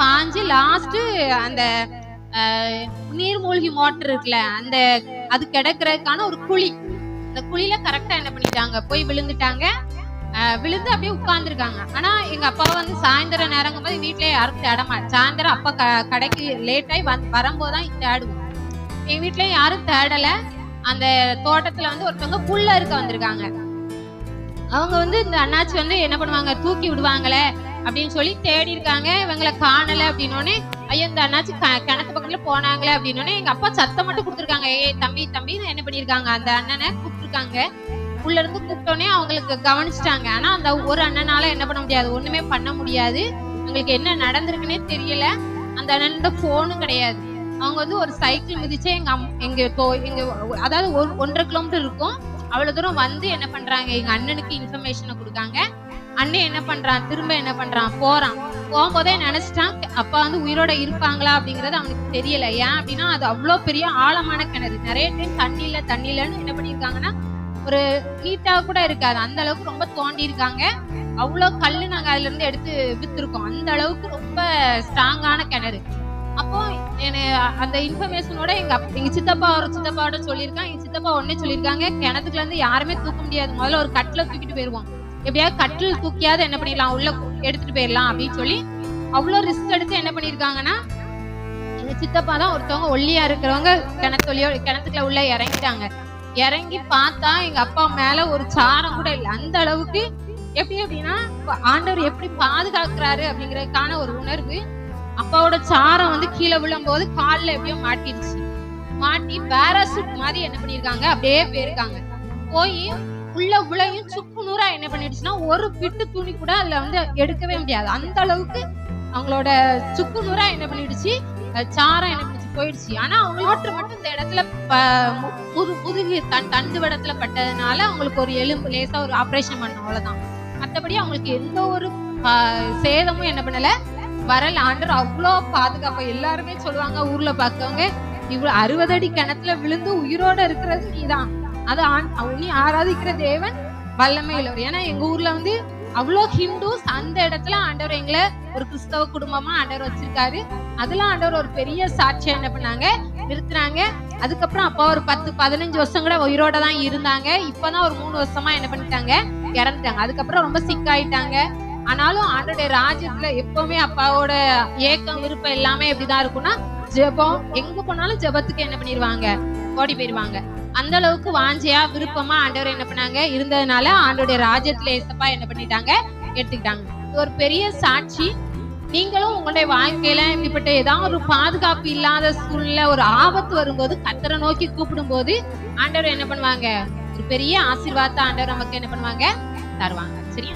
பாஞ்சு லாஸ்ட் அந்த நீர்மூழ்கி மோட்டர் இருக்குல்ல அந்த அது கிடக்குறதுக்கான ஒரு குழி. அந்த குழியில கரெக்டா என்ன பண்ணிட்டாங்க? போய் விழுந்துட்டாங்க. விழுந்து அப்படியே உட்கார்ந்துருக்காங்க. ஆனா எங்க அப்பா வந்து சாயந்தரம் நேரங்கும் போது வீட்டுல யாரும் தேடமா சாயந்தரம் அப்பா கடைக்கு லேட் ஆகி வந்து வரும்போதுதான் தேடுவோம். எங்க வீட்டுல யாரும் தேடல. அந்த தோட்டத்துல வந்து ஒருத்தவங்க புல்ல இருக்க வந்திருக்காங்க. அவங்க வந்து இந்த அண்ணாச்சி வந்து என்ன பண்ணுவாங்க? தூக்கி விடுவாங்களே. அப்படின்னு சொல்லி தேடி இருக்காங்க. இவங்களை காணல அப்படின்னோடனே ஐயோ இந்த அண்ணாச்சி க- கிணத்து பக்கத்துல போனாங்களே அப்படின்னோடனே எங்க அப்பா சத்தம் மட்டும் கொடுத்துருக்காங்க. ஏ தம்பி தம்பி என்ன பண்ணிருக்காங்க. அந்த அண்ணனை கூப்பிட்டுருக்காங்க. உள்ள இருந்து கூப்பிட்டோன்னே அவங்களுக்கு கவனிச்சிட்டாங்க. ஆனா அந்த ஒரு அண்ணனால என்ன பண்ண முடியாது. ஒண்ணுமே பண்ண முடியாது. எங்களுக்கு என்ன நடந்திருக்குன்னே தெரியல. அந்த அண்ணனோட போனும் கிடையாது. அவங்க வந்து ஒரு சைக்கிள் மிதிச்சே எங்க எங்க தோ- எங்க அதாவது ஒன்றரை கிலோமீட்டர் இருக்கும். அவ்வளவு தூரம் வந்து என்ன பண்றாங்க? எங்க அண்ணனுக்கு இன்ஃபர்மேஷனை கொடுக்காங்க. அண்ணன் என்ன பண்றான்? திரும்ப என்ன பண்றான்? போறான். போகும்போதே நினைச்சிட்டான் அப்பா வந்து உயிரோட இருப்பாங்களா அப்படிங்கறது அவனுக்கு தெரியல. ஏன் அப்படின்னா அது அவ்வளோ பெரிய ஆழமான கிணறு. நிறைய டைம் தண்ணியில தண்ணியிலன்னு என்ன பண்ணிருக்காங்கன்னா ஒரு நீட்டா கூட இருக்காது. அந்த அளவுக்கு ரொம்ப தோண்டி இருக்காங்க அவ்வளோ கல்லு நாங்க அதுல இருந்து எடுத்து வித்துருக்கோம். அந்த அளவுக்கு ரொம்ப ஸ்ட்ராங்கான கிணறு. அப்போ அந்த இன்ஃபர்மேஷனோட எங்க எங்க சித்தப்பா ஒரு சித்தப்பாவோட சொல்லியிருக்கான். எங்க சித்தப்பா உடனே சொல்லியிருக்காங்க கிணத்துக்குள்ள இருந்து யாருமே தூக்க முடியாது. முதல்ல ஒரு கட்டில தூக்கிட்டு போயிருவோம். எப்படியாவது கட்டில் தூக்கியாவது என்ன பண்ணிடலாம் உள்ள எடுத்துட்டு போயிடலாம் அப்படின்னு சொல்லி அவ்வளோ ரிஸ்க் எடுத்து என்ன பண்ணியிருக்காங்கன்னா எங்க சித்தப்பா தான் ஒருத்தவங்க ஒல்லியா இருக்கிறவங்க கிணத்துலயோ கிணத்துக்குள்ள உள்ள இறங்கிட்டாங்க. இறங்கி பார்த்தா எங்க அப்பா மேல ஒரு சாரம் கூட இல்லை. அந்த அளவுக்கு எப்படி அப்படின்னா ஆண்டவர் எப்படி பாதுகாக்கிறாரு அப்படிங்கறதுக்கான ஒரு உணர்வு. அப்பாவோட சாரம் வந்து கீழே விழும் போது கால்ல எப்படியோ மாட்டிருச்சு. மாட்டி பேராசூட் மாதிரி என்ன பண்ணிருக்காங்க அப்படியே போயிருக்காங்க. போய் உள்ள உளையும் சுக்கு நூறா என்ன பண்ணிடுச்சுன்னா ஒரு பிட்டு துணி கூட அதுல வந்து எடுக்கவே முடியாது. அந்த அளவுக்கு அவங்களோட சுக்கு நூறா என்ன பண்ணிடுச்சு சாரம் என்ன பண்ணிச்சு போயிடுச்சு. ஆனா ஓட்டு மட்டும் இந்த இடத்துல ப- புது தன் தண்டு வடத்துல பட்டதுனால அவங்களுக்கு ஒரு எலும்பு லேசா ஒரு ஆபரேஷன் பண்ணோம் அவ்வளவுதான். மத்தபடி அவங்களுக்கு எந்த ஒரு சேதமும் என்ன பண்ணல. வரல ஆண்டர் அவ்வளோ பாதுகாப்பு எல்லாருமே சொல்லுவாங்க ஊர்ல பாக்கவங்க இவ்வளவு அறுபது அடி கிணத்துல விழுந்து உயிரோட இருக்கிறது நீதான். அது ஆண் நீ ஆராதிக்கிற தேவன் வல்லமை உள்ளவர். ஏன்னா எங்க ஊர்ல வந்து அவ்வளோ ஹிந்துஸ் அந்த இடத்துல ஆண்டவர் எங்களை ஒரு கிறிஸ்தவ குடும்பமா ஆண்டவர் வச்சிருக்காரு. அதெல்லாம் ஆண்டவர் ஒரு பெரிய சாட்சியம் என்ன பண்ணாங்க? நிறுத்துனாங்க. அதுக்கப்புறம் அப்பா ஒரு பத்து பதினஞ்சு வருஷம் கூட உயிரோட தான் இருந்தாங்க. இப்பதான் ஒரு மூணு வருஷமா என்ன பண்ணிட்டாங்க? இறந்துட்டாங்க. அதுக்கப்புறம் ரொம்ப சிக் ஆயிட்டாங்க. ஆனாலும் ஆண்டோடைய ராஜ்யத்துல எப்பவுமே அப்பாவோட ஏக்கம் விருப்பம் எல்லாமே எப்படிதான் இருக்கும்னா ஜெபம். எங்க போனாலும் ஜெபத்துக்கு என்ன பண்ணிடுவாங்க ஓடி போயிருவாங்க. அந்த அளவுக்கு வாஞ்சையா விருப்பமா ஆண்டவர் என்ன பண்ணாங்க? இருந்ததுனால ஆண்டோடைய ராஜ்யத்துல ஏசப்பா என்ன பண்ணிட்டாங்க? எடுத்துக்கிட்டாங்க. ஒரு பெரிய சாட்சி. நீங்களும் உங்களுடைய வாழ்க்கையில இப்படிப்பட்ட ஏதாவது ஒரு பாதுகாப்பு இல்லாத சூழ்நிலை ஒரு ஆபத்து வரும்போது கத்தரை நோக்கி கூப்பிடும் போது ஆண்டவர் என்ன பண்ணுவாங்க? ஒரு பெரிய ஆசீர்வாதத்தை ஆண்டவர் நமக்கு என்ன பண்ணுவாங்க? தருவாங்க. சரியா?